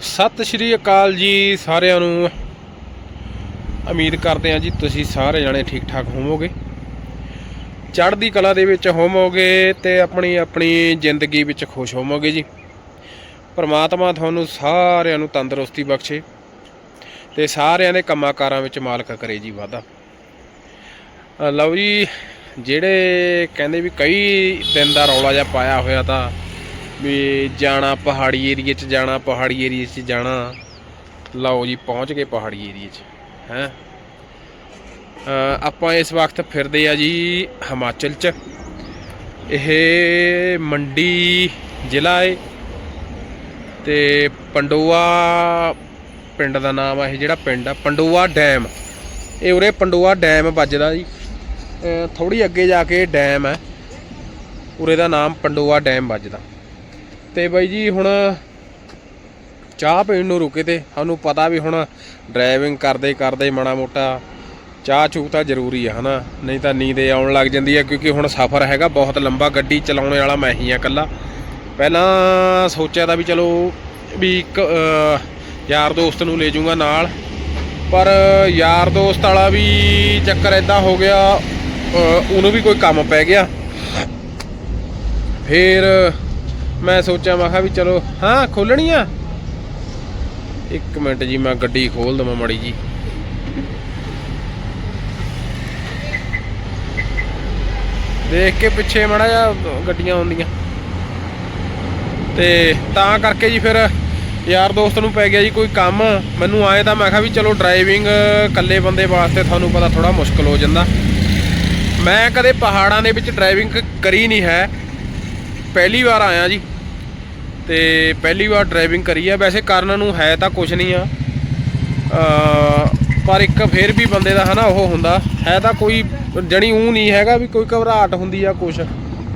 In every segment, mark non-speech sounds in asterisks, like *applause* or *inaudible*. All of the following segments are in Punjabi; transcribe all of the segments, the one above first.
ਸਤਿ ਸ਼੍ਰੀ ਅਕਾਲ ਜੀ ਸਾਰਿਆਂ ਨੂੰ। ਉਮੀਦ ਕਰਦੇ ਹਾਂ ਜੀ ਤੁਸੀਂ ਸਾਰੇ ਜਣੇ ਠੀਕ ਠਾਕ ਹੋਵੋਗੇ। ਚੜ੍ਹਦੀ ਕਲਾ ਦੇ ਵਿੱਚ ਹੋਵੋਗੇ ਤੇ ਆਪਣੀ ਆਪਣੀ ਜ਼ਿੰਦਗੀ ਵਿੱਚ ਖੁਸ਼ ਹੋਵੋਗੇ ਜੀ। ਪਰਮਾਤਮਾ ਤੁਹਾਨੂੰ ਸਾਰਿਆਂ ਨੂੰ ਤੰਦਰੁਸਤੀ ਬਖਸ਼ੇ ਤੇ ਸਾਰਿਆਂ ਦੇ ਕੰਮਾਂ ਕਾਰਾਂ ਵਿੱਚ ਮਾਲਕ ਕਰੇ ਜੀ ਵਾਧਾ। ਲਓ ਜੀ, ਜਿਹੜੇ ਕਹਿੰਦੇ ਵੀ ਕਈ ਦਿਨ ਦਾ ਰੌਲਾ ਜਿਹਾ ਪਾਇਆ ਹੋਇਆ ਤਾਂ ਵੀ ਜਾਣਾ ਪਹਾੜੀ ਏਰੀਏ 'ਚ ਜਾਣਾ, ਪਹਾੜੀ ਏਰੀਏ 'ਚ ਜਾਣਾ। ਲਓ ਜੀ, ਪਹੁੰਚ ਗਏ ਪਹਾੜੀ ਏਰੀਏ 'ਚ, ਹੈ। ਆਪਾਂ ਇਸ ਵਕਤ ਫਿਰਦੇ ਆ ਜੀ ਹਿਮਾਚਲ 'ਚ। ਇਹ ਮੰਡੀ ਜ਼ਿਲ੍ਹਾ ਏ ਤੇ ਪੰਡੋਆ ਪਿੰਡ ਦਾ ਨਾਮ ਆ ਇਹ ਜਿਹੜਾ ਪਿੰਡ ਆ, ਪੰਡੋਆ ਡੈਮ। ਇਹ ਉਰੇ ਪੰਡੋਆ ਡੈਮ ਵੱਜਦਾ ਜੀ। ਥੋੜੀ ਅੱਗੇ ਜਾ ਕੇ ਡੈਮ ਹੈ ਉਰੇ ਦਾ ਨਾਮ ਪੰਡੋਆ ਡੈਮ ਵੱਜਦਾ। ਤੇ ਬਾਈ ਜੀ ਹੁਣ ਚਾਹ ਪੀਣ ਨੂੰ ਰੁਕੇ ਤੇ ਸਾਨੂੰ ਪਤਾ ਵੀ ਹੁਣ ਡਰਾਈਵਿੰਗ ਕਰਦੇ ਕਰਦੇ ਮਾੜਾ ਮੋਟਾ ਚਾਹ ਚੂਹ ਤਾਂ ਜ਼ਰੂਰੀ ਆ, ਹਨਾ? ਨਹੀਂ ਤਾਂ ਨੀਂਦ ਆਉਣ ਲੱਗ ਜਾਂਦੀ ਹੈ ਕਿਉਂਕਿ ਹੁਣ ਸਫ਼ਰ ਹੈਗਾ ਬਹੁਤ ਲੰਬਾ, ਗੱਡੀ ਚਲਾਉਣ ਵਾਲਾ ਮੈਂ ਹੀ ਆ ਇਕੱਲਾ। ਪਹਿਲਾਂ ਸੋਚਿਆ ਤਾਂ ਵੀ ਚਲੋ ਵੀ ਇੱਕ ਯਾਰ ਦੋਸਤ ਨੂੰ ਲੈ ਜਾਊਂਗਾ ਨਾਲ। ਪਰ ਯਾਰ ਦੋਸਤ ਵਾਲਾ ਵੀ ਚੱਕਰ ਇਦਾਂ ਹੋ ਗਿਆ ਉਹਨੂੰ ਵੀ ਕੋਈ ਕੰਮ ਪੈ ਗਿਆ। ਫੇਰ ਮੈਂ ਸੋਚਿਆ, ਮੈਂ ਕਿਹਾ ਵੀ ਚਲੋ, ਹਾਂ ਖੋਲਣੀ ਆ ਇੱਕ ਮਿੰਟ ਜੀ, ਮੈਂ ਗੱਡੀ ਖੋਲ ਦਵਾਂ ਮੜੀ ਜੀ। ਦੇਖ ਕੇ ਪਿੱਛੇ ਮੜਾ ਜਾ ਗੱਡੀਆਂ ਆਉਂਦੀਆਂ। ਤੇ ਤਾਂ ਕਰਕੇ ਜੀ ਫਿਰ ਯਾਰ ਦੋਸਤ ਨੂੰ ਪੈ ਗਿਆ ਜੀ ਕੋਈ ਕੰਮ। ਮੈਨੂੰ ਆਏ ਤਾਂ ਮੈਂ ਕਿਹਾ ਵੀ ਚਲੋ ਡਰਾਈਵਿੰਗ ਇਕੱਲੇ ਬੰਦੇ ਵਾਸਤੇ ਤੁਹਾਨੂੰ ਪਤਾ ਥੋੜਾ ਮੁਸ਼ਕਲ ਹੋ ਜਾਂਦਾ। ਮੈਂ ਕਦੇ ਪਹਾੜਾਂ ਦੇ ਵਿੱਚ ਡਰਾਈਵਿੰਗ ਕਰੀ ਨਹੀਂ ਹੈ। ਪਹਿਲੀ ਵਾਰ ਆਇਆ ਜੀ ਤੇ ਪਹਿਲੀ ਵਾਰ ਡਰਾਈਵਿੰਗ ਕਰੀ ਆ। ਵੈਸੇ ਕਰਨ ਨੂੰ ਹੈ ਤਾਂ ਕੁਝ ਨਹੀਂ ਆ। ਪਰ ਇੱਕ ਫੇਰ ਵੀ ਬੰਦੇ ਦਾ ਹਨਾ ਉਹ ਹੁੰਦਾ। ਹੈ ਤਾਂ ਕੋਈ ਜਣੀ ਉਹ ਨਹੀਂ ਹੈਗਾ ਵੀ ਕੋਈ ਘਬਰਾਹਟ ਹੁੰਦੀ ਆ ਕੁਝ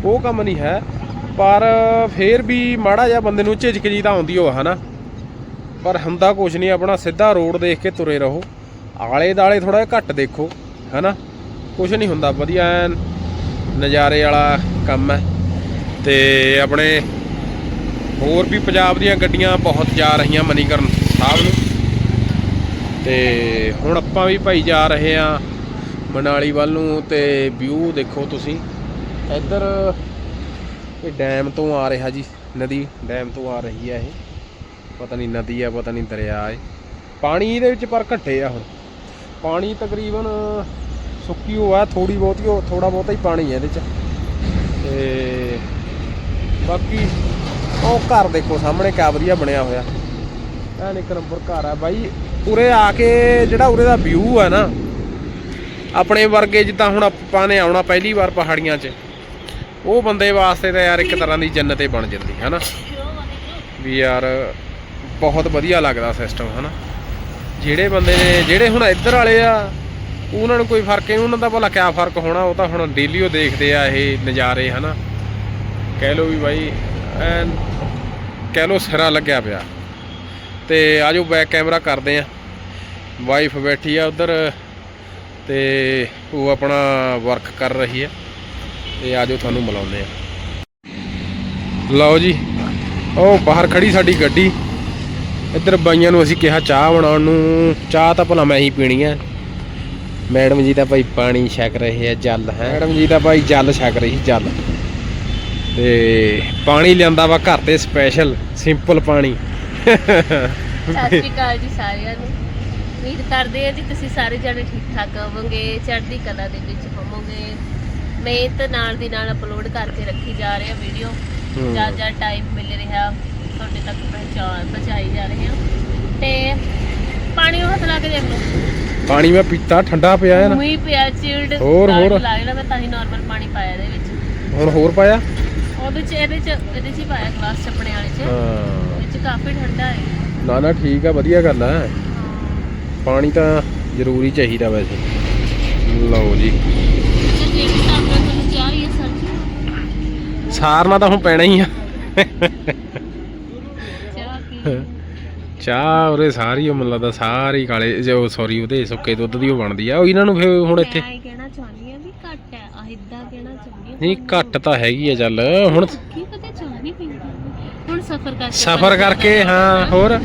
ਉਹ ਕੰਮ ਨਹੀਂ ਹੈ। ਪਰ ਫੇਰ ਵੀ ਮਾੜਾ ਜਿਹਾ ਬੰਦੇ ਨੂੰ ਝਿਜਕ ਜੀ ਤਾਂ ਆਉਂਦੀ ਹੋ ਹਨਾ। ਪਰ ਹੁੰਦਾ ਕੁਝ ਨਹੀਂ, ਆਪਣਾ ਸਿੱਧਾ ਰੋਡ ਦੇਖ ਕੇ ਤੁਰੇ ਰਹੋ। ਆਲੇ ਦਾਲੇ ਥੋੜਾ ਜਿਹਾ ਘੱਟ ਦੇਖੋ, ਹਨਾ। ਕੁਝ ਨਹੀਂ ਹੁੰਦਾ, ਵਧੀਆ ਨਜ਼ਾਰੇ ਵਾਲਾ ਕੰਮ ਹੈ। ਤੇ ਆਪਣੇ ਹੋਰ ਵੀ ਪੰਜਾਬ ਦੀਆਂ ਗੱਡੀਆਂ ਬਹੁਤ ਜਾ ਰਹੀਆਂ ਮਨੀਕਰਨ ਸਾਹਿਬ ਨੂੰ। ਤੇ ਹੁਣ ਆਪਾਂ ਵੀ ਭਾਈ ਜਾ ਰਹੇ ਆ ਮਨਾਲੀ ਵੱਲ ਨੂੰ ਤੇ ਵਿਊ ਦੇਖੋ ਤੁਸੀਂ। ਇੱਧਰ ਇਹ ਡੈਮ ਤੋਂ ਆ ਰਿਹਾ ਜੀ, ਨਦੀ ਡੈਮ ਤੋਂ ਆ ਰਹੀ ਹੈ ਇਹ। ਪਤਾ ਨਹੀਂ ਨਦੀ ਆ, ਪਤਾ ਨਹੀਂ ਦਰਿਆ ਹੈ ਪਾਣੀ ਇਹਦੇ ਵਿੱਚ ਪਰ ਘੱਟੇ ਆ ਹੁਣ। ਪਾਣੀ ਤਕਰੀਬਨ ਸੁੱਕੀ ਹੋਆ ਥੋੜੀ ਬਹੁਤੀ ਉਹ ਥੋੜਾ ਬਹੁਤਾ ਹੀ ਪਾਣੀ ਹੈ ਇਹਦੇ ਚ। ਤੇ ਬਾਕੀ ਉਹ ਘਰ ਦੇਖੋ ਸਾਹਮਣੇ ਕਿਆ ਵਧੀਆ ਬਣਿਆ ਹੋਇਆ। ਐਨ ਇੱਕ ਨੰਬਰ ਘਰ ਆ ਬਾਈ। ਉਰੇ ਆ ਕੇ ਜਿਹੜਾ ਉਰੇ ਦਾ ਵਿਊ ਆ ਨਾ, ਆਪਣੇ ਵਰਗੇ ਜਿੱਦਾਂ ਹੁਣ ਆਪਾਂ ਨੇ ਆਉਣਾ ਪਹਿਲੀ ਵਾਰ ਪਹਾੜੀਆਂ 'ਚ, ਉਹ ਬੰਦੇ ਵਾਸਤੇ ਤਾਂ ਯਾਰ ਇੱਕ ਤਰ੍ਹਾਂ ਦੀ ਜੰਨਤ ਹੀ ਬਣ ਜਾਂਦੀ ਹੈ ਨਾ ਵੀ ਯਾਰ ਬਹੁਤ ਵਧੀਆ ਲੱਗਦਾ ਸਿਸਟਮ ਹਨਾ? ਜਿਹੜੇ ਬੰਦੇ ਨੇ, ਜਿਹੜੇ ਹੁਣ ਇੱਧਰ ਵਾਲੇ ਆ, ਉਹਨਾਂ ਨੂੰ ਕੋਈ ਫ਼ਰਕ ਨਹੀਂ, ਉਹਨਾਂ ਦਾ ਭਲਾ ਕਿਆ ਫ਼ਰਕ ਹੋਣਾ, ਉਹ ਤਾਂ ਹੁਣ ਡੇਲੀ ਉਹ ਦੇਖਦੇ ਆ ਇਹ ਨਜ਼ਾਰੇ, ਹਨਾ? ਕਹਿ ਲੋ ਵੀ ਬਾਈ, ਐਨ ਕਹਿ ਲੋ ਸਿਰਾ ਲੱਗਿਆ ਪਿਆ। ਤੇ ਆਜੋ ਬੈਕ ਕੈਮਰਾ ਕਰਦੇ ਆ। ਵਾਈਫ ਬੈਠੀ ਆ ਉਧਰ, ਤੇ ਉਹ ਆਪਣਾ ਵਰਕ ਕਰ ਰਹੀ ਹੈ ਤੇ ਆਜੋ ਤੁਹਾਨੂੰ ਮਿਲਾਉਂਦੇ ਆ। ਲਓ ਜੀ, ਉਹ ਬਾਹਰ ਖੜੀ ਸਾਡੀ ਗੱਡੀ। ਇੱਧਰ ਬਾਈਆਂ ਨੂੰ ਅਸੀਂ ਕਿਹਾ ਚਾਹ ਬਣਾਉਣ ਨੂੰ। ਚਾਹ ਤਾਂ ਭਲਾ ਮੈਂ ਹੀ ਪੀਣੀ ਆ। ਮੈਡਮ ਜੀ ਤਾਂ ਭਾਈ ਪਾਣੀ ਛਕ ਰਹੇ ਆ, ਜਲ ਹੈ। ਮੈਡਮ ਜੀ ਤਾਂ ਭਾਈ ਜਲ ਛਕ ਰਹੀ, ਜਲ। ਤੇ ਪਾਣੀ ਲਿਆਂਦਾ ਵਾ ਘਰ ਤੇ ਸਪੈਸ਼ਲ ਸਿੰਪਲ ਪਾਣੀ। ਸਤਿ ਸ਼੍ਰੀ ਅਕਾਲ ਜੀ ਸਾਰਿਆਂ ਨੂੰ। ਉਮੀਦ ਕਰਦੇ ਹਾਂ ਜੀ ਤੁਸੀਂ ਸਾਰੇ ਜਣੇ ਠੀਕ ਠਾਕ ਹੋਵੋਗੇ ਚੜ੍ਹਦੀ ਕਲਾ ਦੇ ਵਿੱਚ ਹੋਵੋਗੇ। ਮਿਹਨਤ ਨਾਲ ਦੀ ਨਾਲ ਅਪਲੋਡ ਕਰਕੇ ਰੱਖੀ ਜਾ ਰਹੇ ਆ ਵੀਡੀਓ ਹੂੰ। ਜਦ ਜਦ ਟਾਈਮ ਮਿਲ ਰਿਹਾ ਤੁਹਾਡੇ ਤੱਕ ਪਹੁੰਚਾ ਪਹੁੰਚਾਈ ਜਾ ਰਹੇ ਆ ਤੇ ਪਾਣੀ ਨੂੰ ਹੱਥ ਲਾ ਕੇ ਦੇਖ ਲਓ। ਪਾਣੀ ਮੈਂ ਪੀਤਾ ਠੰਡਾ ਪਿਆ ਹੈ ਨਾ। ਮੂੰਹ ਪਿਆ ਚਿਲਡ ਹੋਰ, ਹੋਰ। ਲੱਗਦਾ ਮੈਂ ਤਾਂ ਹੀ ਨਾਰਮਲ ਪਾਣੀ ਪਾਇਆ ਇਹਦੇ ਵਿੱਚ। ਹੁਣ ਹੋਰ ਪਾਇਆ? ਉਹਦੇ ਚ ਇਹਦੇ ਚ ਇਹਦੇ ਚ ਹੀ ਪਾਇਆ ਗਲਾਸ ਚੱਪਣੇ ਵਾਲੇ ਚ। ਹਾਂ। ਇਹ ਚ ਕਾਫੀ ਠੰਡਾ ਹੈ। ਨਾ ਨਾ ਠੀਕ ਆ ਵਧੀਆ ਗੱਲ ਆ। ਪਾਣੀ ਤਾਂ ਜ਼ਰੂਰੀ ਚਾਹੀਦਾ ਵੈਸੇ। ਲਓ ਜੀ। ਜੇ ਦੇਖ ਤਾਂ ਤੁਹਾਨੂੰ ਚਾਹ ਹੀ ਹੈ ਸਰ। ਜੀ ਸਾਰਨਾ ਤਾਂ ਹੁਣ ਪੈਣਾ ਹੀ ਆ। ਚਾਹ ਕੀ? ਚਾਹ ਉਰੇ ਸਾਰੀ ਉਹ ਮੈਨੂੰ ਲੱਗਦਾ ਸਾਰੀ ਕਾਲੇ ਜੋ ਸੌਰੀ ਉਹਦੇ ਸੁੱਕੇ ਦੁੱਧ ਦੀ ਉਹ ਬਣਦੀ ਆ। ਉਹ ਇਹਨਾਂ ਨੂੰ ਫਿਰ ਹੁਣ ਇੱਥੇ ਮੈਂ ਇਹ ਕਹਿਣਾ ਚਾਹੁੰਦੀ ਆ ਵੀ ਘੱਟ ਹੈ ਆ ਇਦਾਂ ਕਹਿਣਾ ਚਾਹੁੰਦੀ ਆ ਨਹੀਂ ਘੱਟ ਤਾਂ ਹੈਗੀ ਆ ਚੱਲ। ਹੁਣ ਕੀ ਕਦੇ ਚਾਹ ਨਹੀਂ ਪੀਂਦਾ। ਹੁਣ ਸਫਰ ਕਰਕੇ ਸਫ਼ਰ ਕਰਕੇ ਹਾਂ ਹੋਰ?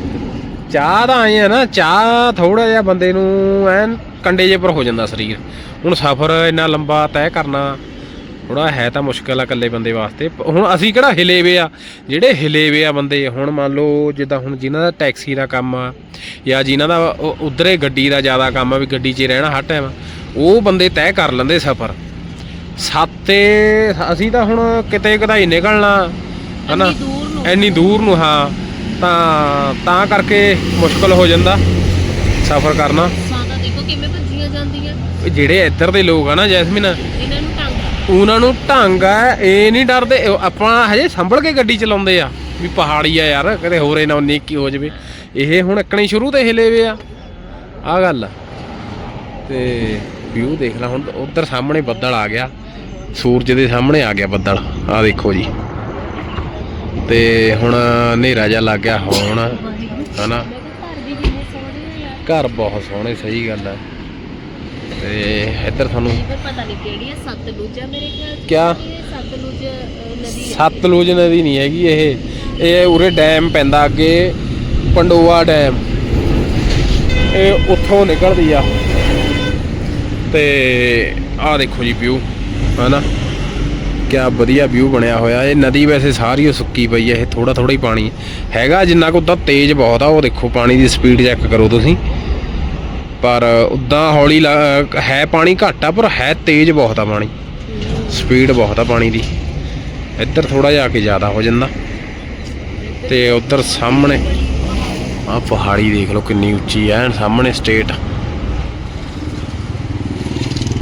ਚਾਹ ਤਾਂ ਆਏ ਆ ਨਾ ਚਾਹ ਥੋੜਾ ਜਿਹਾ ਬੰਦੇ ਨੂੰ ਐਨ ਕੰਡੇ ਜੇ ਪਰ ਹੋ ਜਾਂਦਾ ਸਰੀਰ। ਹੁਣ ਸਫ਼ਰ ਇੰਨਾ ਲੰਬਾ ਤੈਅ ਕਰਨਾ ਥੋੜਾ ਹੈ ਤਾਂ ਮੁਸ਼ਕਲ ਆ ਇਕੱਲੇ ਬੰਦੇ ਵਾਸਤੇ। ਹੁਣ ਅਸੀਂ ਕਿਹੜਾ ਹਿਲੇ ਵੇ ਆ? ਜਿਹੜੇ ਹਿਲੇ ਵੇ ਆ ਬੰਦੇ ਹੁਣ ਮੰਨ ਲਓ ਜਿੱਦਾਂ ਹੁਣ ਜਿਨ੍ਹਾਂ ਦਾ ਟੈਕਸੀ ਦਾ ਕੰਮ ਆ ਜਾਂ ਜਿਨ੍ਹਾਂ ਦਾ ਉਧਰੇ ਗੱਡੀ ਦਾ ਜ਼ਿਆਦਾ ਕੰਮ ਆ ਵੀ ਗੱਡੀ 'ਚ ਰਹਿਣਾ ਹਰ ਟਾਈਮ ਉਹ ਬੰਦੇ ਤੈਅ ਕਰ ਲੈਂਦੇ ਸਫ਼ਰ। ਸਾਤੇ ਅਸੀਂ ਤਾਂ ਹੁਣ ਕਿਤੇ ਕਦਾਈ ਨਿਕਲਣਾ ਹਨਾ? ਇੰਨੀ ਦੂਰ ਨੂੰ। ਹਾਂ। ਤਾਂ ਤਾਂ ਕਰਕੇ ਮੁਸ਼ਕਲ ਹੋ ਜਾਂਦਾ ਸਫ਼ਰ ਕਰਨਾ। ਸਾਦਾ ਦੇਖੋ ਕਿਵੇਂ ਭੱਜੀਆਂ ਜਾਂਦੀਆਂ। ਇਹ ਜਿਹੜੇ ਇੱਧਰ ਦੇ ਲੋਕ ਆ ਨਾ ਜੈਸਮੀਨ ਇਹਨਾਂ ਨੂੰ ਢੰਗ ਉਹਨਾਂ ਨੂੰ ਢੰਗ ਆ ਇਹ ਨਹੀਂ ਡਰਦੇ। ਆਪਾਂ ਹਜੇ ਸੰਭਲ ਕੇ ਗੱਡੀ ਚਲਾਉਂਦੇ ਆ ਵੀ ਪਹਾੜੀ ਆ ਯਾਰ ਕਦੇ ਹੋਰੇ ਨਾ ਉਨੀ ਕੀ ਹੋ ਜਵੇ। ਇਹ ਹੁਣ ਇੱਕਣੀ ਸ਼ੁਰੂ ਤੇ ਹਿਲੇ ਵੇ ਆ। ਆ ਗੱਲ। ਤੇ ਵਿਊ ਦੇਖ ਲੈ ਹੁਣ ਉਧਰ ਸਾਹਮਣੇ ਬੱਦਲ ਆ ਗਿਆ। ਸੂਰਜ ਦੇ ਸਾਹਮਣੇ ਆ ਗਿਆ ਬੱਦਲ। ਆ ਦੇਖੋ ਜੀ। ਤੇ ਹੁਣ ਹਨੇਰਾ ਜਿਹਾ ਲੱਗ ਗਿਆ ਹੁਣ ਹਨਾ। ਘਰ ਆ ਬਹੁਤ ਸੋਹਣੇ ਸਹੀ ਗੱਲ ਆ। ਤੇ ਇੱਧਰ ਤੁਹਾਨੂੰ ਪਤਾ ਨਹੀਂ ਕਿਹੜੀ ਹੈ ਸਤਲੁਜ ਆ ਮੇਰੇ ਖਿਆਲ ਚ। ਕਿਆ? ਸਤਲੁਜ ਨਦੀ ਹੈ ਸਤਲੁਜ ਨਦੀ ਨਹੀਂ ਹੈਗੀ ਇਹ। ਇਹ ਉਰੇ ਡੈਮ ਪੈਂਦਾ ਅੱਗੇ ਪੰਡੋਆ ਡੈਮ। ਇਹ ਉੱਥੋਂ ਨਿਕਲਦੀ ਆ। ਤੇ ਆਹ ਦੇਖੋ ਜੀ ਵਿਊ। ਹਨਾ? ਕਿਆ ਵਧੀਆ ਵਿਊ ਬਣਿਆ ਹੋਇਆ। ਇਹ ਨਦੀ ਵੈਸੇ ਸਾਰੀ ਓ ਸੁੱਕੀ ਪਈ ਹੈ, ਇਹ ਥੋੜਾ ਥੋੜਾ ਹੀ ਪਾਣੀ ਹੈਗਾ, ਜਿੰਨਾ ਕੁ ਉਦਾਂ ਤੇਜ਼ ਬਹੁਤ ਆ, ਉਹ ਦੇਖੋ, ਪਾਣੀ ਦੀ ਸਪੀਡ ਚੈੱਕ ਕਰੋ ਤੁਸੀਂ। ਪਰ ਉਦਾਂ ਹੌਲੀ ਲਾ- ਹੈ ਪਾਣੀ ਘੱਟ ਆ, ਪਰ ਹੈ ਤੇਜ਼ ਬਹੁਤ ਆ ਪਾਣੀ। ਸਪੀਡ ਬਹੁਤ ਆ ਪਾਣੀ ਦੀ। ਇੱਧਰ ਥੋੜਾ ਜਿਹਾ ਕੇ ਜ਼ਿਆਦਾ ਹੋ ਜਾਂਦਾ। ਤੇ ਉੱਧਰ ਸਾਹਮਣੇ ਆ ਪਹਾੜੀ ਦੇਖ ਲਓ ਕਿੰਨੀ ਉੱਚੀ ਐ ਸਾਹਮਣੇ ਸਟੇਟ।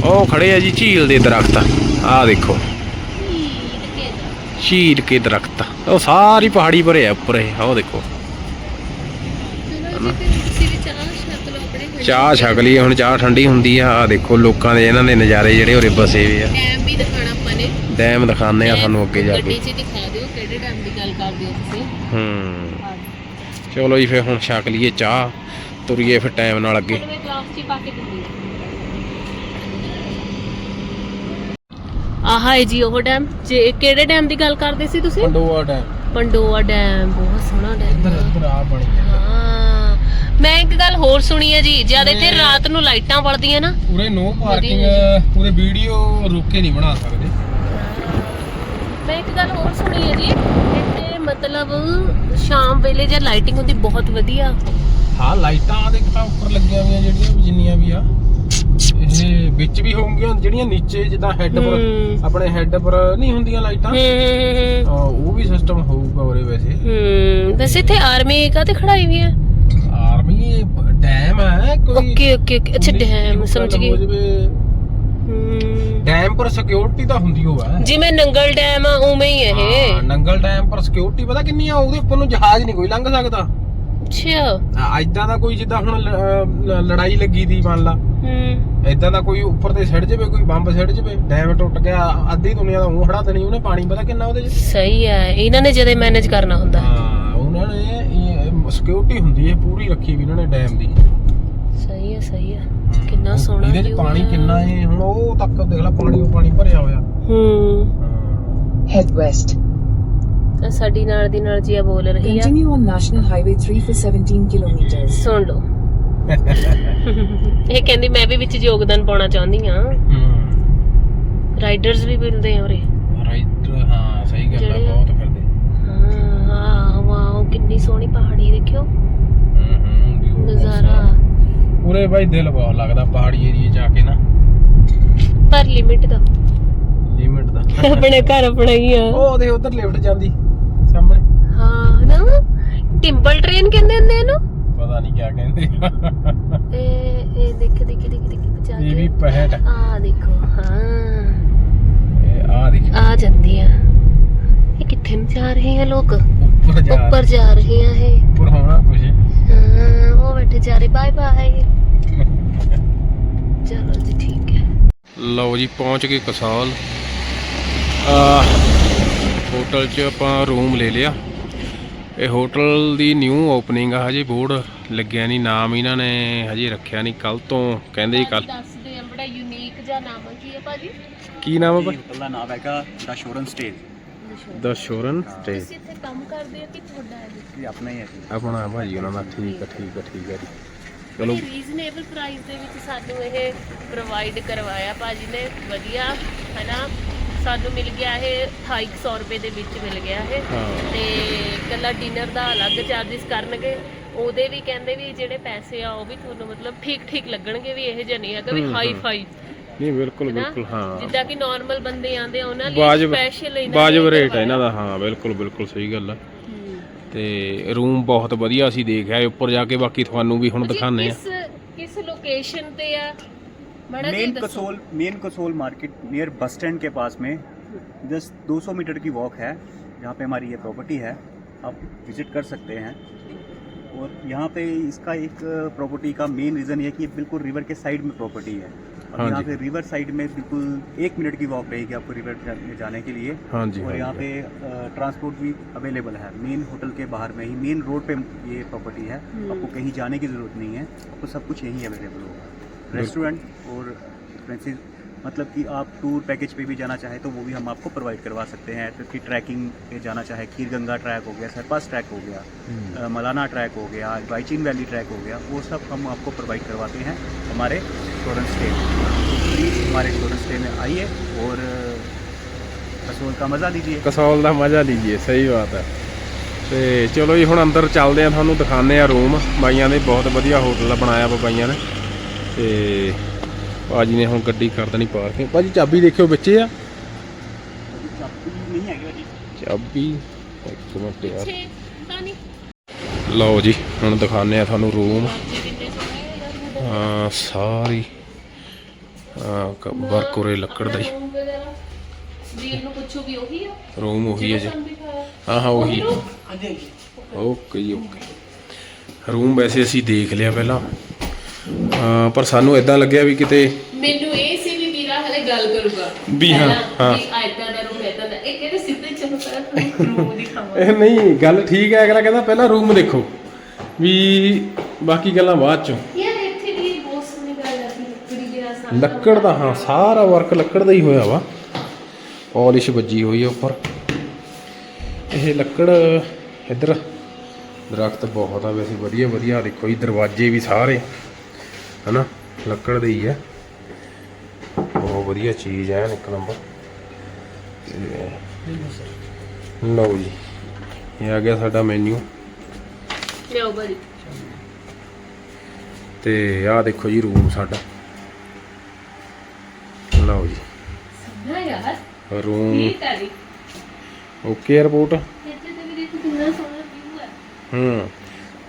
ਉਹ ਖੜੇ ਆ ਜੀ ਝੀਲ ਦੇ ਦਰਖਤ। ਆ ਦੇਖੋ। ਝੀਲ ਕੇ ਦਰਖਤ। ਉਹ ਸਾਰੀ ਪਹਾੜੀ ਭਰੇ ਆ ਉੱਪਰ ਇਹ ਆਹ ਦੇਖੋ। ਚਾਹ ਛਕ ਲਈ ਹੁਣ ਚਾਹ ਠੰਡੀ ਹੁੰਦੀ ਆ ਆ ਦੇਖੋ ਲੋਕਾਂ ਦੇ ਇਹਨਾਂ ਦੇ ਨਜ਼ਾਰੇ ਜਿਹੜੇ ਉਰੇ ਬਸੇ ਵੇ ਆ। ਡੈਮ ਵੀ ਦਿਖਾਣਾ ਆਪਾਂ ਨੇ। ਡੈਮ ਦਿਖਾਉਂਦੇ ਆ ਸਾਨੂੰ ਅੱਗੇ ਜਾ ਗੱਡੀ ਕੇ 'ਚ ਦਿਖਾ ਦਿਓ ਕਿਹੜੇ ਡੈਮ ਦੀ ਗੱਲ ਕਰਦੇ ਹੋ ਤੁਸੀਂ। ਹੂੰ। ਚਲੋ ਜੀ ਫਿਰ ਹੁਣ ਛਕ ਲਈਏ ਚਾਹ ਤੁਰੀਏ ਫਿਰ ਟਾਈਮ ਨਾਲ ਅੱਗੇ। ਮੈਂ ਗਲਾਸ 'ਚ ਹੀ ਪਾ ਕੇ ਦਿੰਦੀ ਆਹ ਹੈ ਜੀ ਉਹ ਡੈਮ ਜੇ ਕਿਹੜੇ ਡੈਮ ਦੀ ਗੱਲ ਕਰਦੇ ਸੀ ਤੁਸੀਂ? ਪੰਡੋਆ ਡੈਮ ਪੰਡੋਆ ਡੈਮ ਬਹੁਤ ਸੋਹਣਾ ਡੈਮ ਆ। ਇੱਧਰ ਆ ਬਣੀ ਹਾਂ। ਮੈਂ ਇੱਕ ਗੱਲ ਹੋਰ ਸੁਣੀ ਹੈ ਜੀ ਜਦ ਇੱਥੇ ਰਾਤ ਨੂੰ ਲਾਈਟਾਂ ਬਲਦੀਆਂ ਨਾ ਪੂਰੇ ਨੋ ਪਾਰਕਿੰਗ, ਪੂਰੇ ਵੀਡੀਓ ਰੋਕ ਕੇ ਨਹੀਂ ਬਣਾ ਸਕਦੇ। ਮੈਂ ਇੱਕ ਗੱਲ ਹੋਰ ਸੁਣੀ ਹੈ ਜੀ ਇੱਥੇ ਮਤਲਬ ਸ਼ਾਮ ਵੇਲੇ ਜੇ ਲਾਈਟਿੰਗ ਹੁੰਦੀ ਬਹੁਤ ਵਧੀਆ। ਹਾਂ ਲਾਈਟਾਂ ਦੇ ਤਾਂ ਉੱਪਰ ਲੱਗੀਆਂ ਹੋਈਆਂ ਜਿਹੜੀਆਂ ਵੀ ਜਿੰਨੀਆਂ ਵੀ ਆ। ਇਹ ਵਿੱਚ ਵੀ ਹੋਣਗੀਆਂ ਜਿਹੜੀਆਂ ਨੀਚੇ ਜਿੱਦਾਂ ਹੈੱਡ ਪਰ ਹੂੰ। ਆਪਣੇ ਹੈੱਡ ਪਰ ਨਹੀਂ ਹੁੰਦੀਆਂ ਲਾਈਟਾਂ। ਹੂੰ ਉਹ ਵੀ ਸਿਸਟਮ ਹੋਊਗਾ ਉਰੇ ਵੈਸੇ। ਹੂੰ ਵੈਸੇ ਇੱਥੇ ਆਰਮੀ ਕਾਤੇ ਖੜਾਈ ਵੀ ਹੈ ਆਰਮੀ ਡੈਮ ਹੈ ਕੋਈ ਓਕੇ ਓਕੇ ਓਕੇ। ਅੱਛਾ ਡੈਮ ਸਮਝ ਗਈ। ਹੋ ਹੂੰ। ਡੈਮ ਪਰ ਸਿਕਿਉਰਿਟੀ ਤਾਂ ਹੁੰਦੀ ਹੋਆ ਜਿਵੇਂ ਨੰਗਲ ਡੈਮ ਆ ਉਵੇਂ ਹੀ ਹੈ ਇਹ। ਨੰਗਲ ਡੈਮ ਪਰ ਸਿਕਿਉਰਿਟੀ ਪਤਾ ਕਿੰਨੀ ਆ ਉਹਦੇ ਉੱਪਰ ਨੂੰ ਜਹਾਜ਼ ਨਹੀਂ ਕੋਈ ਲੰਘ ਸਕਦਾ। ਅੱਛਾ। ਐਦਾਂ ਦਾ ਕੋਈ ਜਿੱਦਾਂ ਹੁਣ ਲ- ਅਹ ਲ- ਲੜਾਈ ਲੱਗੀ ਦੀ ਮੰਨ ਲਾ। ਹੂੰ। ਐਦਾਂ ਦਾ ਕੋਈ ਉੱਪਰ ਤੇ ਸਿੱਟ ਜਾਵੇ ਕੋਈ ਬੰਬ ਸਿੱਟ ਜਾਵੇ ਡੈਮ ਟੁੱਟ ਗਿਆ ਅੱਧੀ ਦੁਨੀਆ ਦਾ ਉਹ ਖੜਾ ਦੇਣੀ ਉਹਨੇ ਪਾਣੀ ਪਤਾ ਕਿੰਨਾ ਉਹਦੇ 'ਚ? ਸਹੀ ਹੈ ਇਹਨਾਂ ਨੇ ਜਦੇ ਮੈਨੇਜ ਕਰਨਾ ਹੁੰਦਾ। ਹਾਂ ਉਹਨਾਂ ਨੇ ਸਿਕਿਉਰਿਟੀ ਹੁੰਦੀ ਹੈ ਪੂਰੀ ਰੱਖੀ ਵੀ ਇਹਨਾਂ ਨੇ ਡੈਮ ਦੀ। ਸਹੀ ਹੈ ਸਹੀ ਹੈ। ਕਿੰਨਾ ਸੋਹਣਾ ਇਹਦੇ 'ਚ view ਪਾਣੀ ਹੈ। ਕਿੰਨਾ ਹੈ ਹੁਣ ਉਹ ਤੱਕ ਦੇਖ ਲੈ ਪਾਣੀ ਉਹ ਪਾਣੀ ਭਰਿਆ ਹੋਇਆ। ਹੂੰ। Head west. ਤਾਂ ਸਾਡੀ ਨਾਲ ਦੀ ਨਾਲ ਜੀ ਆ ਬੋਲ ਰਹੀ ਆ। Continue on National Highway 3 for 17 kilometers. ਸੁਣ ਲਓ। ਇਹ ਕਹਿੰਦੀ ਮੈਂ ਵੀ ਵਿੱਚ ਯੋਗਦਾਨ ਪਾਉਣਾ ਚਾਹੁੰਦੀ ਆ ਹੂੰ। ਰਾਈਡਰਸ ਵੀ ਮਿਲਦੇ ਆ ਉਰੇ। ਰਾਈਟ ਹਾਂ ਸਹੀ ਗੱਲ ਆ ਜਿਹੜੇ- ਬਹੁਤ ਫਿਰਦੇ ਹਾਂ ਵਾਹ ਵਾਹ ਕਿੰਨੀ ਸੋਹਣੀ ਪਹਾੜੀ ਦੇਖਿਓ। ਹੂੰ ਹੂੰ view ਬਹੁਤ ਨਜ਼ਾਰਾ ਸੋਹਣਾ। ਪੂਰੇ ਬਾਈ ਦਿਲ ਬਹੁਤ ਲੱਗਦਾ ਪਹਾੜੀ ਏਰੀਏ ਜਾ ਕੇ ਨਾ। ਪਰ ਲਿਮਿਟ ਦਾ। ਲਿਮਿਟ ਦਾ। *laughs* ਆਪਣੇ ਘਰ ਆਪਣਾ ਹੀ ਆ। ਉਹ ਉਹਦੇ ਉਧਰ ਲਿਫਟ ਜਾਂਦੀ ਸਾਹਮਣੇ। ਹਾਂ ਨਾ। ਟਿੰਬਲ ਟ੍ਰੇਨ ਕਹਿੰਦੇ ਹੁੰਦੇ ਇਹਨੂੰ। ਪਤਾ ਨਹੀਂ ਕਿਆ ਕਹਿੰਦੇ ਇਹ ਇਹ ਦੇਖ ਦੇਖ ਦੇਖ ਦੇਖ ਬਚਾ ਇਹ ਵੀ ਕੇ 65 ਆ ਦੇਖੋ ਹਾਂ। ਇਹ ਆ ਦੇਖ। ਆ ਜਾਂਦੀ ਆ ਇਹ ਕਿੱਥੇ ਨੂੰ ਜਾ ਰਹੇ ਆ ਲੋਕ? ਉੱਪਰ ਜਾ ਉੱਪਰ ਜਾ ਰਹੇ ਆ ਇਹ। ਉੱਪਰ ਹੋਣਾ ਕੁਝ ਹਾਂ ਉਹ ਬੈਠੇ ਜਾ ਰਹੇ। ਬਾਏ ਬਾਏ ਚਲੋ ਜੀ ਠੀਕ ਹੈ। ਲਓ ਜੀ ਪਹੁੰਚ ਗਏ ਕਸੌਲ। ਆ ਹੋਟਲ 'ਚ ਆਪਾਂ ਰੂਮ ਲੈ ਲਿਆ। ਇਹ ਹੋਟਲ ਦੀ ਨਿਊ ਓਪਨਿੰਗ ਆ ਹਜੇ ਬੋਰਡ ਲੱਗਿਆ ਨਹੀਂ ਨਾਮ ਇਹਨਾਂ ਨੇ ਹਜੇ ਰੱਖਿਆ ਨਹੀਂ ਕੱਲ ਤੋਂ ਕਹਿੰਦੇ ਜੀ ਕੱਲ ਦੱਸਦੇ ਆ ਬੜਾ ਯੂਨੀਕ ਜਿਹਾ ਨਾਮ ਕੀ ਹੈ ਭਾਜੀ? ਕੀ ਨਾਮ ਹੈ ਭਾਜੀ? ਦਾ ਨਾਮ ਹੈਗਾ ਦਾ ਸ਼ੋਰਨ ਸਟੇਜ ਦਾ ਸ਼ੋਰਨ ਸਟੇਜ ਤੁਸੀਂ ਇੱਥੇ ਕੰਮ ਕਰਦੇ ਆ ਕਿ ਤੁਹਾਡਾ ਹੈ? ਜੀ ਆਪਣਾ ਹੀ ਹੈ ਜੀ। ਆਪਣਾ ਭਾਜੀ ਉਹਨਾਂ ਦਾ। ਠੀਕ ਹੈ ਠੀਕ ਹੈ ਠੀਕ ਹੈ ਜੀ। ਚਲੋ। ਰੀਜ਼ਨੇਬਲ ਪ੍ਰਾਈਸ ਦੇ ਵਿੱਚ ਸਾਨੂੰ ਇਹ ਪ੍ਰੋਵਾਈਡ ਕਰਵਾਇਆ ਭਾਜੀ ਨੇ। ਵਧੀਆ ਹਨਾ? ਸਾਨੂੰ ਮਿਲ ਗਿਆ ਇਹ 2800 ਰੁਪਏ ਦੇ ਵਿੱਚ ਮਿਲ ਗਿਆ ਇਹ। ਤੇ ਕੱਲਾ ਡਿਨਰ ਦਾ ਅਲੱਗ ਚਾਰजेस ਕਰਨਗੇ। ਉਹਦੇ ਵੀ ਕਹਿੰਦੇ ਵੀ ਜਿਹੜੇ ਪੈਸੇ ਆ ਉਹ ਵੀ ਤੁਹਾਨੂੰ ਮਤਲਬ ਠੀਕ ਠੀਕ ਲੱਗਣਗੇ ਵੀ ਇਹ ਜਿਹਾ ਨਹੀਂ ਹੈਗਾ ਵੀ ਹੂੰ, ਹਾਈ ਹੂੰ। ਫਾਈ ਨਹੀਂ ਬਿਲਕੁਲ ਹੈਨਾ? ਬਿਲਕੁਲ ਹਾਂ ਜਿੱਦਾਂ ਕਿ ਨਾਰਮਲ ਬੰਦੇ ਆਂਦੇ ਆ ਉਹਨਾਂ ਲਈ ਵਾਜਬ ਸਪੈਸ਼ਲ ਇਹਨਾਂ ਵਾਜਬ ਨੇ ਰੇਟ ਹੈ ਇਹਨਾਂ ਦਾ ਹਾਂ ਬਿਲਕੁਲ ਬਿਲਕੁਲ ਸਹੀ ਗੱਲ ਆ ਹੂੰ। ਤੇ ਰੂਮ ਬਹੁਤ ਵਧੀਆ ਅਸੀਂ ਦੇਖਿਆ ਹੈ ਉੱਪਰ ਜਾ ਕੇ ਬਾਕੀ ਤੁਹਾਨੂੰ ਵੀ ਹੁਣ ਜੀ, ਦਿਖਾਣੇ ਆ ਕਿਸ ਕਿਸ ਲੋਕੇਸ਼ਨ ਤੇ ਆ ਮੜਾ ਜੀ मेन ਦੱਸੋ Kasol main Kasol market near bus stand के पास में जस्ट 200 मीटर की वॉक है जहाँ पे हमारी ये प्रॉपर्टी है आप विजिट कर सकते हैं और यहाँ पे इसका एक प्रॉपर्टी का मेन रीज़न ये कि ये बिल्कुल रिवर के साइड में प्रॉपर्टी है। और हाँ यहाँ पे रिवर साइड में बिल्कुल एक मिनट की वॉक रहेगी आपको रिवर में जाने के लिए। हाँ जी, और हाँ यहाँ पे ट्रांसपोर्ट भी अवेलेबल है। मेन होटल के बाहर में ही मेन रोड पे ये प्रॉपर्टी है। हम्म। आपको कहीं जाने की ज़रूरत नहीं है। आपको सब कुछ यहीं अवेलेबल होगा। रेस्टोरेंट और मतलब कि आप टूर पैकेज पे भी जाना चाहे तो वो भी हम आपको प्रोवाइड करवा सकते हैं तो कि ट्रैकिंग पे जाना चाहे खीर गंगा ट्रैक हो गया सरपास ट्रैक हो गया मलाना ट्रैक हो गया बाइचिन वैली ट्रैक हो गया वो सब हम आपको प्रोवाइड करवाते हैं हमारे स्टोरेंट स्टे प्लीज़ हमारे स्टोरेंट स्टे में आइए और ਕਸੌਲ ਦਾ ਮਜ਼ਾ ਲੀਜੀਏ ਕਸੌਲ ਦਾ ਮਜ਼ਾ ਲੀਜੀਏ ਸਹੀ ਬਾਤ ਹੈ ਤੇ ਚਲੋ ਜੀ ਹੁਣ ਅੰਦਰ ਚੱਲਦੇ ਆ ਤੁਹਾਨੂੰ ਦਿਖਾਉਂਦੇ ਆ ਰੂਮ ਬਾਈਆਂ ਦੇ ਬਹੁਤ ਵਧੀਆ ਹੋਟਲ ਬਣਾਇਆ ਬਾਈਆਂ ਨੇ ਤੇ ਭਾਜੀ ਨੇ ਹੁਣ ਗੱਡੀ ਕਰ ਦੇਣੀ ਪਾਰਕਿੰਗ। ਭਾਜੀ ਚਾਬੀ ਦੇਖਿਓ ਵਿੱਚ ਆ। ਚਾਬੀ ਨਹੀਂ ਹੈਗੀ ਭਾਜੀ। ਲਓ ਜੀ ਹੁਣ ਦਿਖਾਣੇ ਆ ਤੁਹਾਨੂੰ ਰੂਮ। ਹਾਂ ਸਾਰੀ। ਆ ਬਰਕੋਰੇ ਲੱਕੜ ਦਾ ਹੀ। ਵੀਰ ਉਹੀ ਆ? ਰੂਮ ਉਹੀ ਹੈ ਜੀ। ਹਾਂ ਹਾਂ ਉਹੀ। ਓਕੇ ਜੀ ਓਕੇ। ਰੂਮ ਵੈਸੇ ਅਸੀਂ ਦੇਖ ਲਿਆ ਪਹਿਲਾਂ। ਅਹ ਪਰ ਸਾਨੂੰ ਇਦਾਂ ਲੱਗਿਆ ਵੀ ਕਿਤੇ ਮੈਨੂੰ ਇਹ ਸੀ ਵੀ ਵੀਰਾ ਹਲੇ ਗੱਲ ਕਰੂਗਾ। ਵੀ ਹਾਂ, ਹਾਂ। ਦਾ ਰੂਮ ਦਾ। ਇਹ ਕਹਿੰਦੇ ਸਿੱਧੇ ਚਲੋ ਪਹਿਲਾਂ ਤੁਹਾਨੂੰ ਰੂਮ ਦਿਖਾਵਾਂ ਇਹ ਨਹੀਂ ਗੱਲ ਠੀਕ ਹੈ ਅਗਲਾ ਕਹਿੰਦਾ ਪਹਿਲਾਂ ਰੂਮ ਦੇਖੋ। ਵੀ ਬਾਕੀ ਗੱਲਾਂ ਬਾਅਦ ਚੋਂ। ਯਾਰ ਇੱਥੇ ਵੀ ਬਹੁਤ ਸੋਹਣੀ ਗੱਲ ਆ ਕਿ ਲੱਕੜੀ ਦੇ ਆਸਾਨ ਲੱਕੜ ਦਾ ਹਾਂ ਸਾਰਾ ਵਰਕ ਲੱਕੜ ਦਾ ਹੀ ਹੋਇਆ ਵਾ। ਪਾਲਿਸ਼ ਵੱਜੀ ਹੋਈ ਹੈ ਉੱਪਰ। ਇਹ ਲੱਕੜ ਇੱਧਰ। ਦਰਖਤ ਬਹੁਤ ਆ ਵੈਸੇ ਵਧੀਆ ਵਧੀਆ ਦੇਖੋ ਜੀ ਦਰਵਾਜ਼ੇ ਵੀ ਸਾਰੇ। ਹਨਾ? ਲੱਕੜ ਦੇ ਹੀ। ਆ ਬਹੁਤ ਵਧੀਆ ਚੀਜ਼ ਹੈ ਇੱਕ ਨੰਬਰ। ਲਓ ਜੀ ਇਹ ਆ ਗਿਆ ਸਾਡਾ ਮੈਨੂ ਲਿਆਓ ਬੜੀ ਤੇ ਆਹ ਦੇਖੋ ਜੀ ਰੂਮ ਸਾਡਾ। ਲਓ ਜੀ। ਸੋਹਣਾ ਯਾਰ। ਰੂਮ ਠੀਕ ਆ ਜੀ ਓਕੇ 에어ਪੋਰਟ ਇੱਥੇ ਤੇ ਵੀ ਦੇਖੋ ਕਿੰਨਾ ਸੋਹਣਾ ਵਿਊ ਹੈ ਹੂੰ।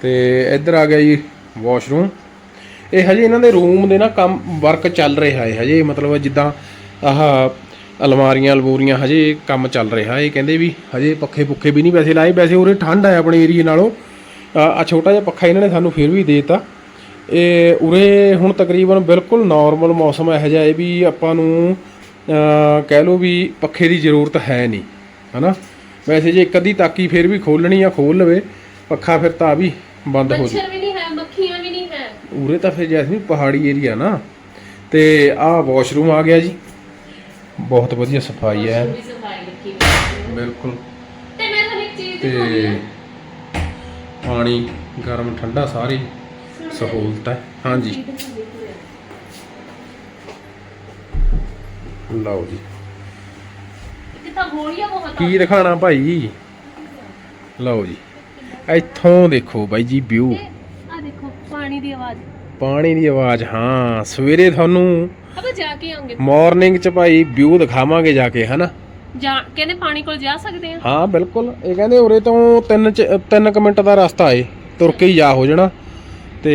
ਤੇ ਇੱਧਰ ਆ ਗਿਆ ਜੀ ਵਾਸ਼ਰੂਮ ਇਹ ਹਜੇ ਇਹਨਾਂ ਦੇ ਰੂਮ ਦੇ ਨਾ ਕੰਮ ਵਰਕ ਚੱਲ ਰਿਹਾ ਹੈ ਹਜੇ ਮਤਲਬ ਜਿੱਦਾਂ ਆਹ ਅਲਮਾਰੀਆਂ ਅਲਬੂਰੀਆਂ ਹਜੇ ਕੰਮ ਚੱਲ ਰਿਹਾ ਇਹ ਕਹਿੰਦੇ ਵੀ ਹਜੇ ਪੱਖੇ ਪੁੱਖੇ ਵੀ ਨਹੀਂ ਵੈਸੇ ਲਾਏ। ਵੈਸੇ ਉਰੇ ਠੰਡ ਹੈ ਆਪਣੇ ਏਰੀਏ ਨਾਲੋਂ। ਆ ਛੋਟਾ ਜਿਹਾ ਪੱਖਾ ਇਹਨਾਂ ਨੇ ਸਾਨੂੰ ਫਿਰ ਵੀ ਦੇਤਾ। ਇਹ ਉਰੇ ਹੁਣ ਤਕਰੀਬਨ ਬਿਲਕੁਲ ਨਾਰਮਲ ਮੌਸਮ ਇਹੋ ਜਿਹਾ ਹੈ ਵੀ ਆਪਾਂ ਨੂੰ ਕਹਿ ਲਓ ਵੀ ਪੱਖੇ ਦੀ ਜ਼ਰੂਰਤ ਹੈ ਨਹੀਂ ਹਨਾ? ਵੈਸੇ ਜੇ ਇੱਕ ਅੱਧੀ ਤਾਕੀ ਫਿਰ ਵੀ ਖੋਲਣੀ ਆ ਖੋਲ ਲਵੇ। ਪੱਖਾ ਫਿਰ ਤਾਂ ਵੀ ਬੰਦ ਹੋ ਜੂ। ਮੱਛਰ ਵੀ ਨਹੀਂ ਹੈ ਮੱਖੀਆਂ ਵੀ ਨਹੀਂ ਉਰੇ ਤਾਂ ਫਿਰ ਜੈਸਮੀਨ ਪਹਾੜੀ ਏਰੀਆ ਨਾ ਤੇ ਆਹ ਵਾਸ਼ਰੂਮ ਆ ਗਿਆ ਜੀ। ਬਹੁਤ ਵਧੀਆ ਸਫ਼ਾਈ ਹੈ। ਬਿਲਕੁਲ। ਤੇ ਮੈਂ ਤੁਹਾਨੂੰ ਇੱਕ ਚੀਜ਼ ਦਿਖਾਉਣੀ ਤੇ ਆ ਪਾਣੀ ਗਰਮ ਠੰਡਾ ਸਾਰੀ ਸਹੂਲਤ ਹੈ। ਹਾਂਜੀ। ਲਓ ਜੀ। ਇੱਕ ਤਾਂ ਗੋਲੀਆਂ ਬਹੁਤ ਕੀ ਦਿਖਾਣਾ ਭਾਈ? ਲਓ ਜੀ। ਇੱਥੋਂ ਦੇਖੋ ਬਾਈ ਜੀ ਵਿਊ। ਪਾਣੀ ਦੀ ਆਵਾਜ਼? ਪਾਣੀ ਦੀ ਆਵਾਜ਼ ਹਾਂ ਸਵੇਰੇ ਤੁਹਾਨੂੰ ਆਪਾਂ ਜਾ ਕੇ ਆਉਂਗੇ। ਮਾਰਨਿੰਗ ਚ ਭਾਈ ਵਿਊ ਦਿਖਾਵਾਂਗੇ ਜਾ ਕੇ ਹਨਾ? ਜਾ ਕਹਿੰਦੇ ਪਾਣੀ ਕੋਲ ਜਾ ਸਕਦੇ ਆ? ਹਾਂ ਬਿਲਕੁਲ। ਇਹ ਕਹਿੰਦੇ ਉਰੇ ਤੋਂ 3 3 ਕੁ ਮਿੰਟ ਦਾ ਰਸਤਾ ਏ ਤੁਰ ਕੇ ਹੀ ਜਾ ਹੋ ਜਾਣਾ। ਤੇ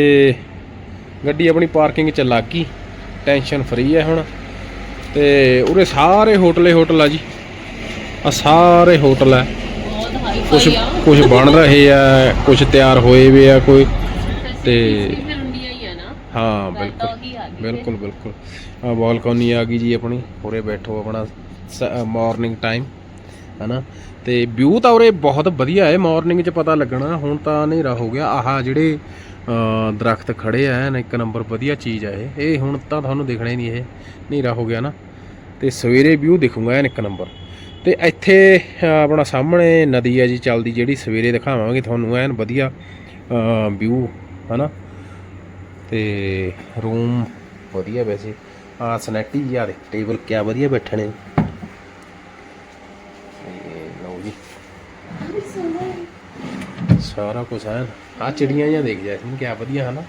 ਗੱਡੀ ਆਪਣੀ ਪਾਰਕਿੰਗ ਚ ਲੱਗ ਗਈ ਟੈਨਸ਼ਨ ਫਰੀ ਹੈ ਹੁਣ। ਤੇ ਉਰੇ ਸਾਰੇ ਹੋਟਲੇ ਹੋਟਲ ਆ ਜੀ। ਆ ਸਾਰੇ ਹੋਟਲ ਆ। ਕੁਝ ਕੁਝ ਬਣ ਰਹੇ ਆ ਕੁਝ ਤਿਆਰ ਹੋਏ ਵੇ ਆ ਕੋਈ ਤੇ ਫਿਰ ਇੰਡੀਆ ਹੀ ਆ ਨਾ। ਬਿਲਕੁਲ ਬਿਲਕੁਲ ਬਿਲਕੁਲ। ਆ ਬਾਲਕੋਨੀ ਆ ਗਈ ਜੀ ਆਪਣੀ? ਉਰੇ ਬੈਠੋ ਆਪਣਾ ਮਾਰਨਿੰਗ ਟਾਈਮ ਹਨਾ? ਤੇ ਵਿਊ ਤਾਂ ਉਰੇ ਬਹੁਤ ਵਧੀਆ ਹੈ ਮਾਰਨਿੰਗ 'ਚ ਪਤਾ ਲੱਗਣਾ। ਹੁਣ ਤਾਂ ਹਨੇਰਾ ਹੋ ਗਿਆ। ਆਹ ਜਿਹੜੇ ਦਰਖਤ ਖੜੇ ਆ ਐਨ ਇੱਕ ਨੰਬਰ ਵਧੀਆ ਚੀਜ਼ ਆ ਇਹ। ਇਹ ਹੁਣ ਤਾਂ ਤੁਹਾਨੂੰ ਦਿਖਣਾ ਹੀ ਨਹੀਂ ਇਹ। ਹਨੇਰਾ ਹੋ ਗਿਆ ਨਾ। ਤੇ ਸਵੇਰੇ ਵਿਊ ਦਿਖੂਗਾ ਐਨ ਇੱਕ ਨੰਬਰ ਤੇ ਇੱਥੇ ਆਪਣਾ ਸਾਹਮਣੇ ਨਦੀ ਆ ਜੀ ਚੱਲਦੀ ਜਿਹੜੀ ਸਵੇਰੇ ਦਿਖਾਵਾਂਗੇ ਤੁਹਾਨੂੰ। ਐਨ ਵਧੀਆ ਵਿਊ ਹਨਾ? ਤੇ ਰੂਮ ਵਧੀਆ ਵੈਸੇ। ਆ ਸਨੈਟੀ ਯਾਰ ਟੇਬਲ ਕਿਆ ਵਧੀਆ ਬੈਠਣੇ ਤੇ ਲਓ ਜੀ। ਸਾਰਾ ਕੁਝ ਹੈ ਆ ਚਿੜੀਆਂ ਜਾਂ ਦੇਖ ਜਾ ਸੀ ਕਿਆ ਵਧੀਆ ਹਨਾ?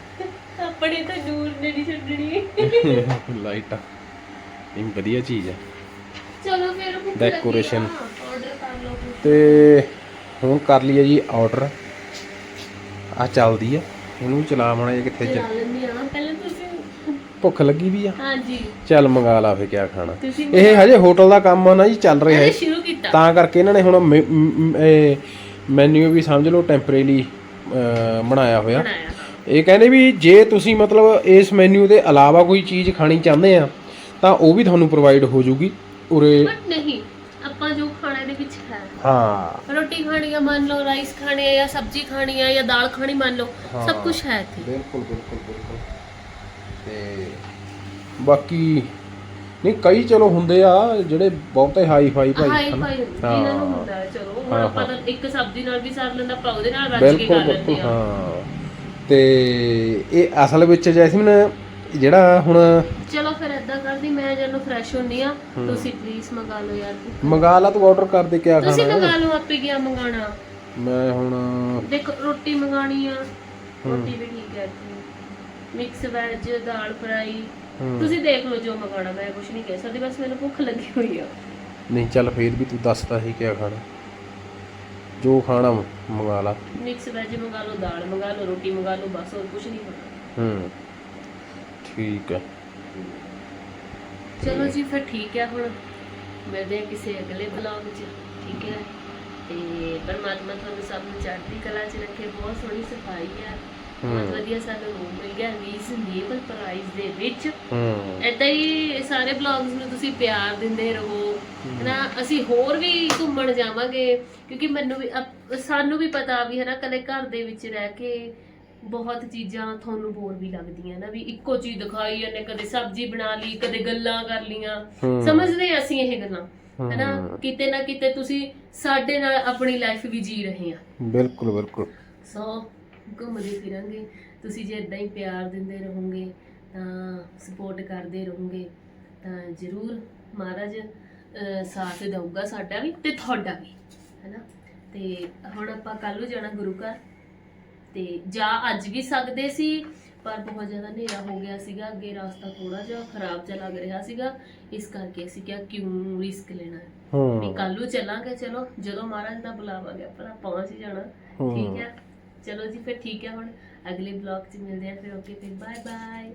ਆਪਣੇ ਤਾਂ ਦੂਰ ਨੇ ਨਹੀਂ ਛੱਡਣੀ। ਲਾਈਟਾਂ। ਇਹ ਵਧੀਆ ਚੀਜ਼ ਹੈ ਚਲੋ ਫਿਰ ਕੁਛ। ਤੇ ਹੁਣ ਕਰ ਲਈਏ ਜੀ ਆਰਡਰ ਆ ਚੱਲਦੀ ਆ। ਇਹਨੂੰ ਚਲਾ ਮਾਣਾ ਜੇ ਕਿੱਥੇ ਚਲਾ ਚ ਲੈਂਦੀ ਆ ਪਹਿਲਾਂ ਤੁਸੀਂ ਭੁੱਖ ਲੱਗੀ ਵੀ ਆ। ਹਾਂਜੀ। ਚੱਲ ਮੰਗਾ ਲਾ ਫੇ ਕਿਆ ਖਾਣਾ। ਤੁਸੀਂ ਇਹ ਹਜੇ ਹੋਟਲ ਦਾ ਕੰਮ ਆ ਨਾ ਜੀ ਚੱਲ ਰਿਹਾ ਹੈ। ਸ਼ੁਰੂ ਕੀਤਾ। ਤਾਂ ਕਰਕੇ ਇਹਨਾਂ ਨੇ ਹੁਣ ਮੈਨੂ ਵੀ ਸਮਝ ਲਓ ਟੈਂਪਰੇਰੀ ਬਣਾਇਆ ਹੋਇਆ। ਇਹ ਕਹਿੰਦੇ ਵੀ ਜੇ ਤੁਸੀਂ ਮਤਲਬ ਇਸ ਮੈਨੂ ਦੇ ਇਲਾਵਾ ਕੋਈ ਚੀਜ਼ ਖਾਣੀ ਚਾਹੁੰਦੇ ਆ ਤਾਂ ਉਹ ਵੀ ਤੁਹਾਨੂੰ ਪ੍ਰੋਵਾਈਡ ਹੋ ਜੂਗੀ। ਉਰੇ ਨਹੀਂ ਆਪਾਂ ਜੋ ਖਾਣੇ ਦੇ ਵਿੱਚ ਹੈ। ਹਾਂ ਰੋਟੀ ਖਾਣੀ ਆ ਮੰਨ ਲਓ ਰਾਈਸ ਖਾਣੇ ਆ ਜਾਂ ਸਬਜ਼ੀ ਖਾਣੀ ਆ ਜਾਂ ਦਾਲ ਖਾਣੀ ਮੰਨ ਲਓ ਸਭ ਕੁਝ ਹੈ ਇੱਥੇ। ਬਿਲਕੁਲ ਬਿਲਕੁਲ ਬਿਲਕੁਲ। ਤੇ ਬਾਕੀ ਨਹੀਂ ਕਈ ਚਲੋ ਹੁੰਦੇ ਆ ਜਿਹੜੇ ਬਹੁਤੇ ਹਾਈ ਫਾਈ ਭਾਈ ਹਾਈ ਹਨਾ? ਫਾਈ ਇਹਨਾਂ ਨੂੰ ਹੁੰਦਾ ਹੈ, ਚਲੋ ਹੁਣ ਹਾਂ, ਆਪਾਂ ਤਾਂ ਇੱਕ ਸਬਜ਼ੀ ਨਾਲ ਵੀ ਸਰ ਲੈਂਦਾ ਆਪਾਂ ਉਹਦੇ ਨਾਲ ਰੱਜ ਕੇ ਬਿਲਕੁਲ ਲੈਂਦੇ ਬਿਲਕੁਲ ਆ। ਹਾਂ। ਤੇ ਇਹ ਅਸਲ ਵਿੱਚ ਜੈਸਮਿਨ ਜਿਹੜਾ ਹੁਣ ਚਲੋ ਫਿਰ ਏਦਾਂ ਕਰਦੀ ਮੈਂ ਜਦੋਂ ਫਰੈਸ਼ ਹੁੰਨੀ ਆ ਤੁਸੀਂ ਪਲੀਜ਼ ਮੰਗਾ ਲਓ ਯਾਰ। ਮੰਗਾ ਲਾ ਤੂੰ ਆਰਡਰ ਕਰ ਦੇ ਕਿਆ ਤੁਸੀਂ ਖਾਣਾ ਮੰਗਾ ਲਓ ਆਪੇ ਗਿਆ ਮੰਗਾਣਾ ਮੈਂ ਹੁਣ ਦੇਖੋ ਰੋਟੀ ਮੰਗਾਣੀ ਆ। ਰੋਟੀ ਵੀ ਠੀਕ ਹੈ ਮਿਕਸ ਵੈਜ ਦਾਲ ਫਰਾਈ ਤੁਸੀਂ ਦੇਖ ਲਓ ਜੋ ਮੰਗਾਣਾ ਮੈਂ ਕੁਝ ਨਹੀਂ ਕਹਿ ਸਕਦੀ ਬਸ ਮੈਨੂੰ ਭੁੱਖ ਲੱਗੀ ਹੋਈ ਆ। ਨਹੀਂ ਚੱਲ ਫੇਰ ਵੀ ਤੂੰ ਦੱਸਦਾ ਸੀ ਕਿਆ ਖਾਣਾ। ਜੋ ਖਾਣਾ ਮੰਗਾ ਲਾ। ਮਿਕਸ ਵੈਜ ਮੰਗਾ ਲਓ ਦਾਲ ਮੰਗਾ ਲਓ ਰੋਟੀ ਮੰਗਾ ਲਓ ਬਸ ਹੋਰ ਕੁਝ ਨਹੀਂ ਖਾਣਾ। ਹੂੰ। ਠੀਕ ਹੈ। ਚਲੋ ਜੀ ਫਿਰ ਠੀਕ ਹੈ ਹੁਣ। ਮਿਲਦੇ ਹਾਂ ਕਿਸੇ ਅਗਲੇ ਬਲੌਗ 'ਚ। ਠੀਕ ਹੈ ਤੇ ਪਰਮਾਤਮਾ ਤੁਹਾਨੂੰ ਸਭ ਨੂੰ ਚੜ੍ਹਦੀ ਕਲਾ 'ਚ ਰੱਖੇ। ਬਹੁਤ ਸੋਹਣੀ ਸਫ਼ਾਈ ਹੈ ਬਹੁਤ। ਵਧੀਆ ਸਾਨੂੰ ਰੂਮ ਮਿਲ ਗਿਆ। ਰੀਜ਼ਨੇਬਲ ਪ੍ਰਾਈਸ ਦੇ ਵਿੱਚ। ਏਦਾਂ ਹੀ ਸਾਰੇ ਬਲੌਗਸ ਨੂੰ ਤੁਸੀਂ ਪਿਆਰ ਦਿੰਦੇ ਰਹੋ। ਹਨਾ ਅਸੀਂ ਹੋਰ ਵੀ ਘੁੰਮਣ ਜਾਵਾਂਗੇ। ਕਿਉਂਕਿ ਮੈਨੂੰ ਵੀ ਸਾਨੂੰ ਵੀ ਪਤਾ ਵੀ ਹਨਾ ਕਦੇ ਘਰ ਦੇ ਵਿੱਚ ਰਹਿ ਕੇ ਬਹੁਤ ਚੀਜ਼ਾਂ ਤੁਹਾਨੂੰ ਬੋਰ ਵੀ ਲੱਗਦੀਆਂ ਨਾ ਵੀ ਇੱਕੋ ਚੀਜ਼ ਦਿਖਾਈ ਜਾਂਦੇ ਕਦੇ ਸਬਜ਼ੀ ਬਣਾ ਲਈ ਕਦੇ ਗੱਲਾਂ ਕਰ ਲੀਆਂ। ਸਮਝਦੇ ਹਾਂ ਅਸੀਂ ਇਹ ਗੱਲਾਂ ਹਨਾ? ਹਮ। ਕਿਤੇ ਨਾ ਕਿਤੇ ਤੁਸੀਂ ਸਾਡੇ ਨਾਲ ਆਪਣੀ ਲਾਈਫ ਵੀ ਜੀ ਰਹੇ ਆ ਬਿਲਕੁਲ ਬਿਲਕੁਲ। ਸੋ ਘੁੰਮਦੇ ਫਿਰਾਂਗੇ ਤੁਸੀਂ ਜੇ ਇਦਾਂ ਹੀ ਪਿਆਰ ਦਿੰਦੇ ਰਹੋਗੇ ਤਾਂ ਸਪੋਰਟ ਕਰਦੇ ਰਹੋਗੇ ਤਾਂ ਜ਼ਰੂਰ ਮਹਾਰਾਜ ਅਹ, ਸਾਥ ਦੇਊਗਾ ਸਾਡਾ ਵੀ ਤੇ ਤੁਹਾਡਾ ਵੀ ਹੈਨਾ? ਤੇ ਹੁਣ ਆਪਾਂ ਕੱਲ ਨੂੰ ਜਾਣਾ ਗੁਰੂ ਘਰ। ਤੇ ਜਾ ਅੱਜ ਵੀ ਸਕਦੇ ਸੀ ਪਰ ਬਹੁਤ ਜ਼ਿਆਦਾ ਹਨੇਰਾ ਹੋ ਗਿਆ ਸੀਗਾ ਅੱਗੇ ਰਸਤਾ ਥੋੜਾ ਜਿਹਾ ਖਰਾਬ ਜਿਹਾ ਲੱਗ ਰਿਹਾ ਸੀਗਾ ਇਸ ਕਰਕੇ ਅਸੀਂ ਕਿਹਾ ਕਿਉਂ ਰਿਸਕ ਲੈਣਾ ਹੈ? ਵੀ ਕੱਲ ਨੂੰ ਚੱਲਾਂਗੇ ਚਲੋ ਜਦੋਂ ਮਹਾਰਾਜ ਦਾ ਬੁਲਾਵਾ ਗਿਆ ਪਰ ਆਪਾਂ ਪਹੁੰਚ ਹੀ ਜਾਣਾ। ਠੀਕ ਹੈ। ਚਲੋ ਜੀ ਫਿਰ ਠੀਕ ਹੈ ਹੁਣ ਅਗਲੇ ਬਲੌਗ 'ਚ ਮਿਲਦੇ ਆ ਫਿਰ ਓਕੇ ਫਿਰ ਬਾਏ ਬਾਏ